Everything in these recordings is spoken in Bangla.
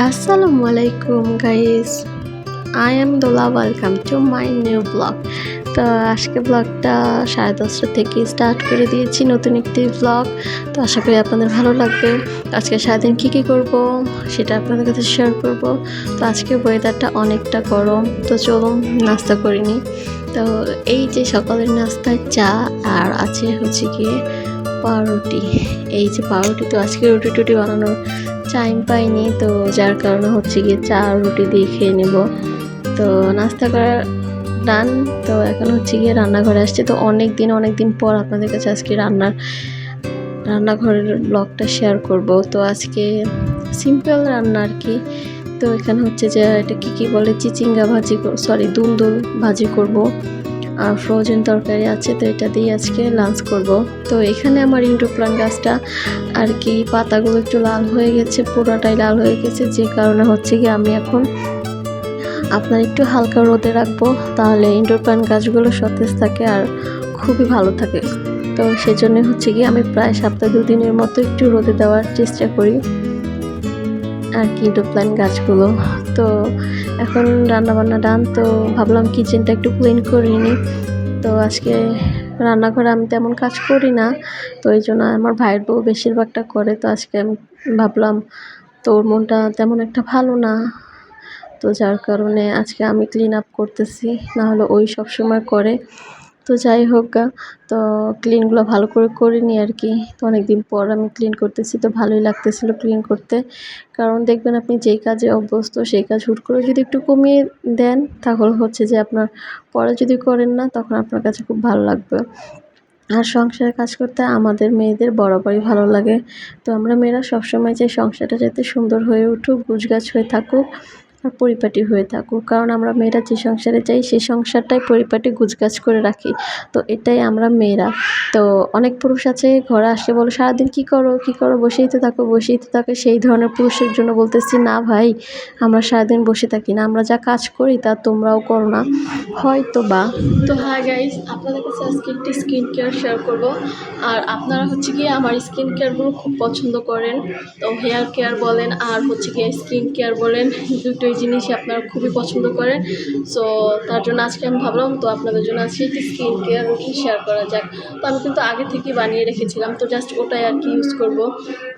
আসসালামু আলাইকুম guys I am Dola welcome to my new vlog তো আজকে ব্লগটা সাড়ে দশটা থেকে স্টার্ট করে দিয়েছি, নতুন একটি ব্লগ তো আশা করি আপনাদের ভালো লাগবে। আজকে সারাদিন কী কী করব সেটা আপনাদের কাছে শেয়ার করব। তো আজকে ওয়েদারটা অনেকটা গরম। তো চলুন, নাস্তা করিনি তো এই যে সকালের নাস্তায় চা আর আছে হচ্ছে গিয়ে পাউরুটি। এই যে পাউরুটি তো আজকে রুটি টুটি বানানোর টাইম পাইনি, তো যার কারণে হচ্ছে গিয়ে চা রুটি দিয়ে খেয়ে নেব। তো নাস্তা করার ডান তো এখন হচ্ছে গিয়ে রান্নাঘরে আসছে। তো অনেক দিন অনেক দিন পর আপনাদের কাছে আজকে রান্নার, রান্নাঘরের ব্লগটা শেয়ার করব। তো আজকে সিম্পল রান্না আর কি। তো এখানে হচ্ছে যে এটা কী কী বলে? চিচিঙ্গা ভাজি সরি দুলদুল ভাজি করব। ফ্রোজেন তরকারি আছে, তো এটা দিয়ে আজকে লাঞ্চ করব। তো এখানে আমার ইন্ডো প্লান্ট গাছটা আর কি পাতাগুলো একটু লাল হয়ে গেছে, পুরোটাই লাল হয়ে গেছে, যে কারণে হচ্ছে কি আমি এখন আপনার একটু হালকা রোদে রাখব, তাহলে ইনডোর গাছগুলো সতেজ থাকে আর খুবই ভালো থাকে। তো সেজন্য হচ্ছে কি আমি প্রায় সপ্তাহ দুদিনের মতো একটু রোদে দেওয়ার চেষ্টা করি। আর কি প্লান্ট গাছগুলো। তো এখন রান্নাবান্না ডান তো ভাবলাম কিচেনটা একটু ক্লিন করিনি তো আজকে রান্নাঘরে আমি তেমন কাজ করি না, তো এই জন্য আমার ভাইয়ের বউ বেশিরভাগটা করে। তো আজকে আমি ভাবলাম তোর মনটা তেমন একটা ভালো না। তো যার কারণে আজকে আমি ক্লিন আপ করতেছি না হলে ওই সব সময় করে। তো যাই হোক তো ক্লিনগুলো ভালো করে করে করিনি আর কি। তো অনেকদিন পর আমি ক্লিন করতেছি, তো ভালোই লাগতেছিল ক্লিন করতে। কারণ দেখবেন আপনি যেই কাজে অভ্যস্ত, সেই কাজ হুট করে যদি একটু কমিয়ে দেন, তাহলে হচ্ছে যে আপনার পরে যদি করেন না, তখন আপনার কাছে খুব ভালো লাগবে। আর সংসারে কাজ করতে আমাদের মেয়েদের বরাবরই ভালো লাগে। তো আমরা মেয়েরা সবসময় চাই সংসারটা যাতে সুন্দর হয়ে উঠুক, গুছগাছ হয়ে থাকুক। পরিপাটি হয়ে থাকুক। কারণ আমরা মেয়েরা যে সংসারে চাই সেই সংসারটাই পরিপাটি গুছগাছ করে রাখি। তো এটাই আমরা মেয়েরা। তো অনেক পুরুষ আছে, ঘরে আসে বলো, সারাদিন কী করো কী করো, বসেই তো থাকো, বসেই তো থাকো। সেই ধরনের পুরুষের জন্য বলতেছি, না ভাই, আমরা সারাদিন বসে থাকি না। আমরা যা কাজ করি তা তোমরাও করো না। হয়তো বা তো হ্যাঁ গাইজ আপনাদের কাছে আজকে একটি স্কিন কেয়ার শেয়ার করব। আর আপনারা হচ্ছে গিয়ে আমার স্কিন কেয়ারগুলো খুব পছন্দ করেন। তো হেয়ার কেয়ার বলেন, আর হচ্ছে গিয়ে স্কিন কেয়ার বলেন, দুটোই জিনিসই আপনারা খুবই পছন্দ করেন। সো তার জন্য আজকে আমি ভাবলাম, তো আপনাদের জন্য আজকে একটি স্কিন কেয়ার রুটিন শেয়ার করা যাক। তো আমি কিন্তু আগে থেকেই বানিয়ে রেখেছিলাম, তো জাস্ট ওটাই আর কি ইউজ করব।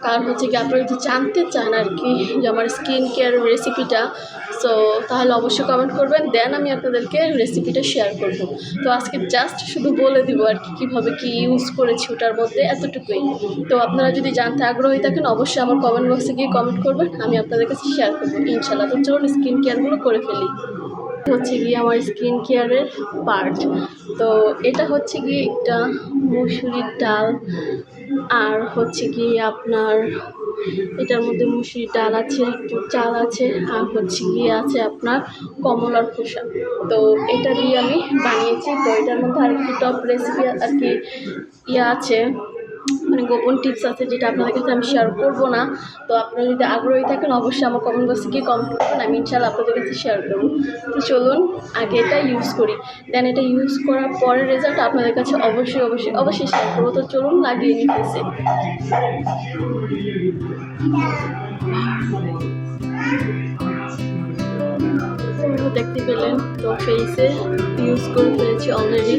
কারণ হচ্ছে কি, আপনারা যদি জানতে চান আর কি যে আমার স্কিন কেয়ার রেসিপিটা সো তাহলে অবশ্যই কমেন্ট করবেন। দেন আমি আপনাদেরকে রেসিপিটা শেয়ার করব। তো আজকে জাস্ট শুধু বলে দিব আর কি, কীভাবে কী ইউজ করেছি ওটার মধ্যে এতটুকুই। তো আপনারা যদি জানতে আগ্রহী থাকেন, অবশ্যই আমার কমেন্ট বক্সে গিয়ে কমেন্ট করবেন, আমি আপনাদের কাছে শেয়ার করব। ইনশাল্লাহ তো চলুন স্কিন কেয়ারগুলো করে ফেলি। হচ্ছে গিয়ে আমার স্কিন কেয়ারের পার্ট তো এটা হচ্ছে গিয়ে একটা মুসুরির ডাল, আর হচ্ছে গিয়ে আপনার এটার মধ্যে মুসুরির ডাল আছে, একটু চাল আছে, আর হচ্ছে গিয়ে আছে আপনার কমলার খোসা। তো এটা দিয়ে আমি বানিয়েছি। তো এটার মধ্যে আরেকটি টপ রেসিপি আর কি ইয়ে আছে। মানে গোপন টিপস আছে যেটা আপনাদের কাছে আমি শেয়ার করব না। তো আপনারা যদি আগ্রহী থাকেন, অবশ্যই আমার কমেন্ট বক্সে গিয়ে কমেন্ট করবেন, আমি ইনশাল্লাহ আপনাদের কাছে শেয়ার করব। তো চলুন, আগে এটা ইউজ করি। দেন এটা ইউজ করার পরের রেজাল্ট আপনাদের কাছে অবশ্যই অবশ্যই অবশ্যই শেয়ার করব। তো চলুন, লাগিয়ে নিতেছে। দেখতে পেলেন, তো ফেসে ইউজ করে ফেলেছি অলরেডি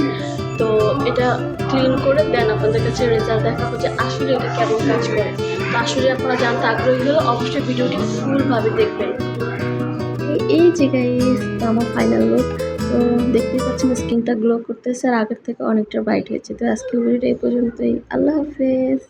তো এটা ক্লিন করে দেন আপনাদের কাছে রেজাল্ট দেখা হচ্ছে আসলে এটা কেমন কাজ করে। তো আসলে আপনারা জানতে আগ্রহী হলে অবশ্যই ভিডিওটি ফুলভাবে দেখবেন। এই জায়গায় আমার ফাইনাল লুক তো দেখতেই পাচ্ছেন স্কিনটা গ্লো করতেছে আর আগের থেকে অনেকটা ব্রাইট হয়েছে। তো আজকে ভিডিওটা এই পর্যন্তই। আল্লাহ হাফেজ।